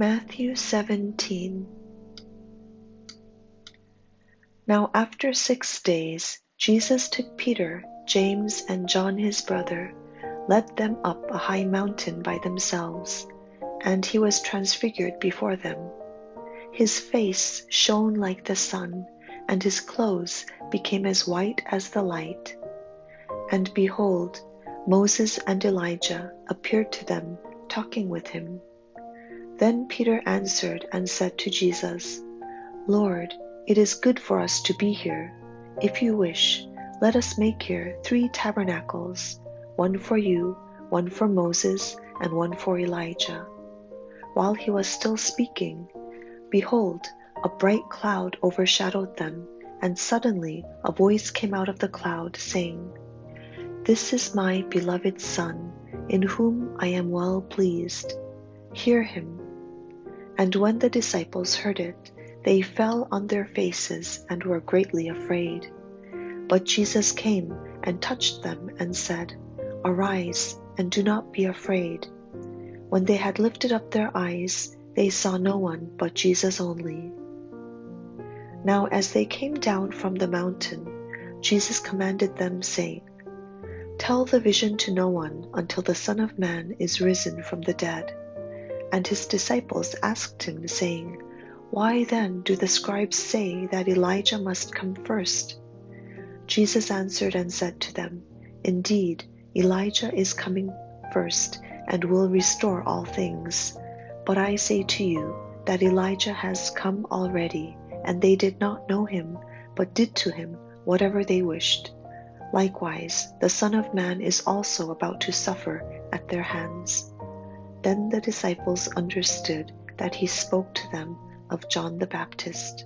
Matthew 17 Now after six days, Jesus took Peter, James, and John his brother, led them up a high mountain by themselves, and he was transfigured before them. His face shone like the sun, and his clothes became as white as the light. And behold, Moses and Elijah appeared to them, talking with him. Then Peter answered and said to Jesus, Lord, it is good for us to be here. If you wish, let us make here three tabernacles one for you, one for Moses, and one for Elijah. While he was still speaking, behold, a bright cloud overshadowed them, and suddenly a voice came out of the cloud, saying, This is my beloved Son, in whom I am well pleased. Hear him. And when the disciples heard it, they fell on their faces and were greatly afraid. But Jesus came and touched them and said, Arise, and do not be afraid. When they had lifted up their eyes, they saw no one but Jesus only. Now, as they came down from the mountain, Jesus commanded them, saying, Tell the vision to no one until the Son of Man is risen from the dead. And his disciples asked him, saying, Why then do the scribes say that Elijah must come first? Jesus answered and said to them, Indeed, Elijah is coming first and will restore all things. But I say to you that Elijah has come already, and they did not know him, but did to him whatever they wished. Likewise, the Son of Man is also about to suffer at their hands. Then the disciples understood that he spoke to them of John the Baptist.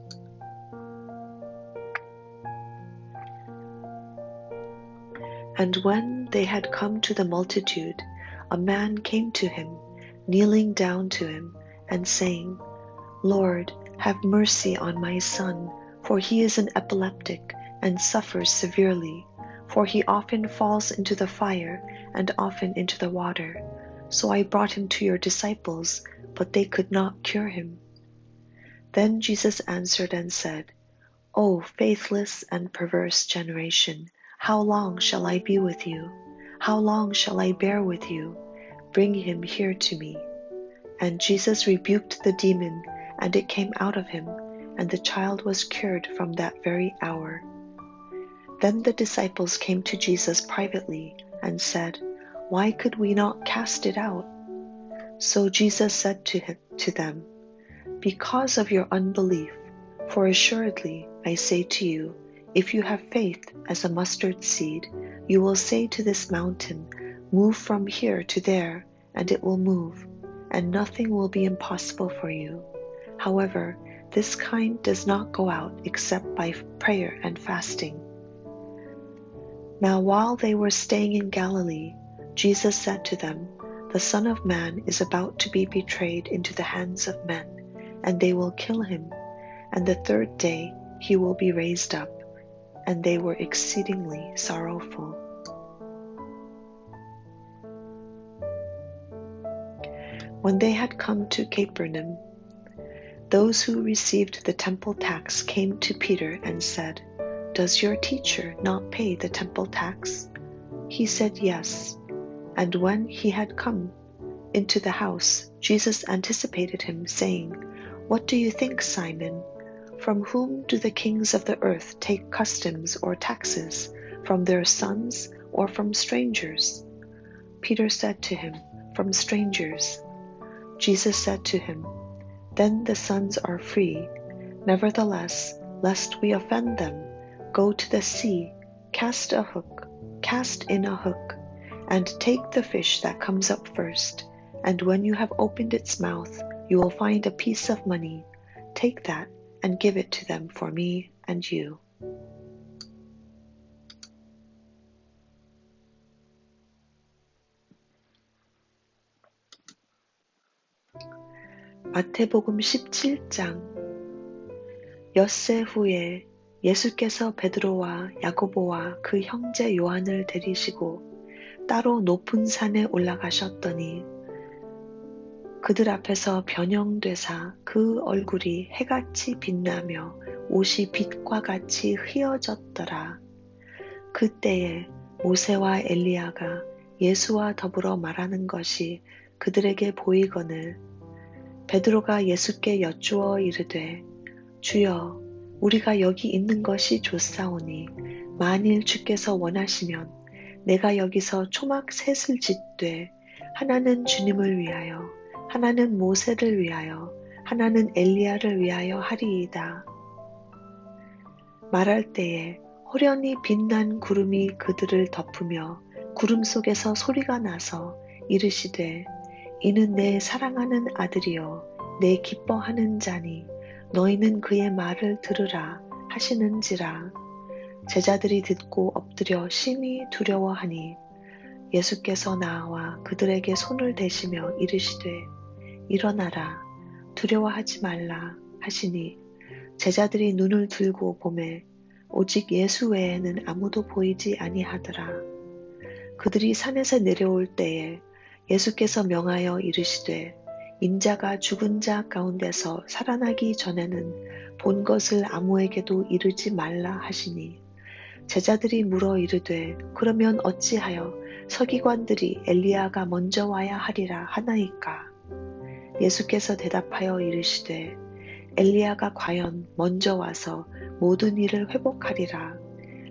And when they had come to the multitude, a man came to him, kneeling down to him, and saying, Lord, have mercy on my son, for he is an epileptic and suffers severely, for he often falls into the fire and often into the water. So I brought him to your disciples, but they could not cure him. Then Jesus answered and said, O faithless and perverse generation, how long shall I be with you? How long shall I bear with you? Bring him here to me. And Jesus rebuked the demon, and it came out of him, and the child was cured from that very hour. Then the disciples came to Jesus privately and said, Why could we not cast it out? So Jesus said to, him, to them, Because of your unbelief, for assuredly I say to you, if you have faith as a mustard seed, you will say to this mountain, Move from here to there, and it will move, and nothing will be impossible for you. However, this kind does not go out except by prayer and fasting. Now, while they were staying in Galilee, Jesus said to them, The Son of Man is about to be betrayed into the hands of men, and they will kill him, and the third day he will be raised up and they were exceedingly sorrowful. When they had come to Capernaum, those who received the temple tax came to Peter and said, Does your teacher not pay the temple tax? He said, Yes. And when he had come into the house, Jesus anticipated him, saying, What do you think, Simon? From whom do the kings of the earth take customs or taxes? From their sons or from strangers? Peter said to him, From strangers. Jesus said to him, Then the sons are free. Nevertheless, lest we offend them, go to the sea, cast a hook, cast in a hook, and take the fish that comes up first. And when you have opened its mouth, you will find a piece of money. Take that and give it to them for me and you. 마태복음 17장 엿새 후에 예수께서 베드로와 야고보와 그 형제 요한을 데리시고 따로 높은 산에 올라가셨더니 그들 앞에서 변형되사 그 얼굴이 해같이 빛나며 옷이 빛과 같이 휘어졌더라. 그때에 모세와 엘리야가 예수와 더불어 말하는 것이 그들에게 보이거늘 베드로가 예수께 여쭈어 이르되 주여 우리가 여기 있는 것이 좋사오니 만일 주께서 원하시면 내가 여기서 초막 셋을 짓되 하나는 주님을 위하여 하나는 모세를 위하여 하나는 엘리야를 위하여 하리이다. 말할 때에 호련히 빛난 구름이 그들을 덮으며 구름 속에서 소리가 나서 이르시되 이는 내 사랑하는 아들이요 내 기뻐하는 자니 너희는 그의 말을 들으라 하시는지라 제자들이 듣고 엎드려 심히 두려워하니 예수께서 나와 그들에게 손을 대시며 이르시되 일어나라 두려워하지 말라 하시니 제자들이 눈을 들고 보매 오직 예수 외에는 아무도 보이지 아니하더라. 그들이 산에서 내려올 때에 예수께서 명하여 이르시되 인자가 죽은 자 가운데서 살아나기 전에는 본 것을 아무에게도 이르지 말라 하시니 제자들이 물어 이르되 그러면 어찌하여 서기관들이 엘리야가 먼저 와야 하리라 하나이까 예수께서 대답하여 이르시되 엘리야가 과연 먼저 와서 모든 일을 회복하리라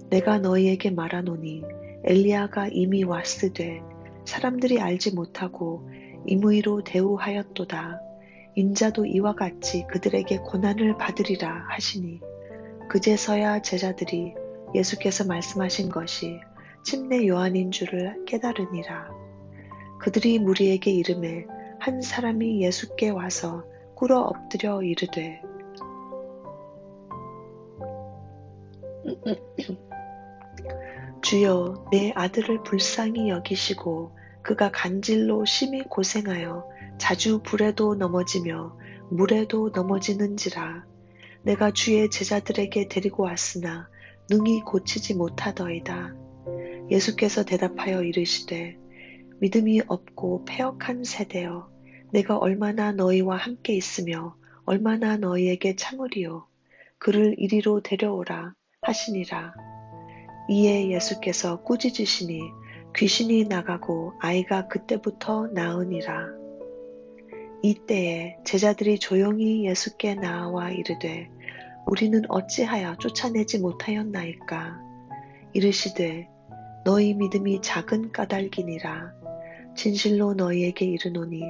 내가 너희에게 말하노니 엘리야가 이미 왔으되 사람들이 알지 못하고 임의로 대우하였도다. 인자도 이와 같이 그들에게 고난을 받으리라 하시니 그제서야 제자들이 예수께서 말씀하신 것이 침례 요한인 줄을 깨달으니라. 그들이 무리에게 이름에 한 사람이 예수께 와서 꿇어 엎드려 이르되 주여 내 아들을 불쌍히 여기시고 그가 간질로 심히 고생하여 자주 불에도 넘어지며 물에도 넘어지는지라 내가 주의 제자들에게 데리고 왔으나 능히 고치지 못하더이다. 예수께서 대답하여 이르시되 믿음이 없고 패역한 세대여 내가 얼마나 너희와 함께 있으며 얼마나 너희에게 참으리요 그를 이리로 데려오라 하시니라. 이에 예수께서 꾸짖으시니 귀신이 나가고 아이가 그때부터 나으니라. 이때에 제자들이 조용히 예수께 나와 이르되 우리는 어찌하여 쫓아내지 못하였나이까 이르시되 너희 믿음이 작은 까닭이니라 진실로 너희에게 이르노니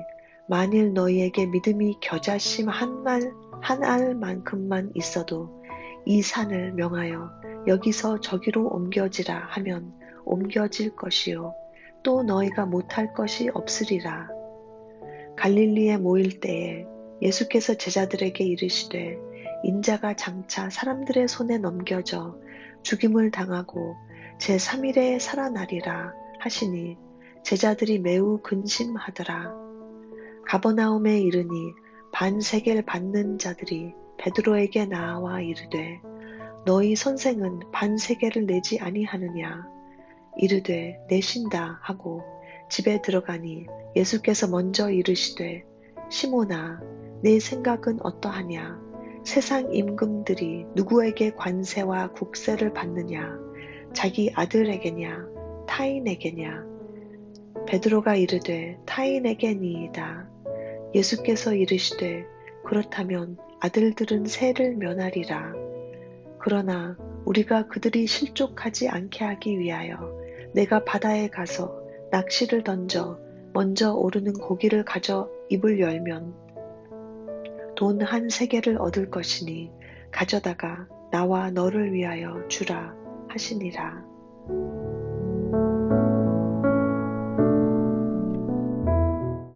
만일 너희에게 믿음이 겨자심 한말 한 알만큼만 있어도 이 산을 명하여 여기서 저기로 옮겨지라 하면 옮겨질 것이요 또 너희가 못할 것이 없으리라. 갈릴리에 모일 때에 예수께서 제자들에게 이르시되 인자가 장차 사람들의 손에 넘겨져 죽임을 당하고 제3일에 살아나리라 하시니 제자들이 매우 근심하더라. 가버나움에 이르니 반세겔 받는 자들이 베드로에게 나와 이르되 너희 선생은 반세계를 내지 아니하느냐 이르되 내신다 하고 집에 들어가니 예수께서 먼저 이르시되 시모나 내 생각은 어떠하냐 세상 임금들이 누구에게 관세와 국세를 받느냐? 자기 아들에게냐? 타인에게냐? 베드로가 이르되 타인에게니이다. 예수께서 이르시되 그렇다면 아들들은 세를 면하리라. 그러나 우리가 그들이 실족하지 않게 하기 위하여 내가 바다에 가서 낚시를 던져 먼저 오르는 고기를 가져 입을 열면 돈 한세 개를 얻을 것이니 가져다가 나와 너를 위하여 주라 하시니라.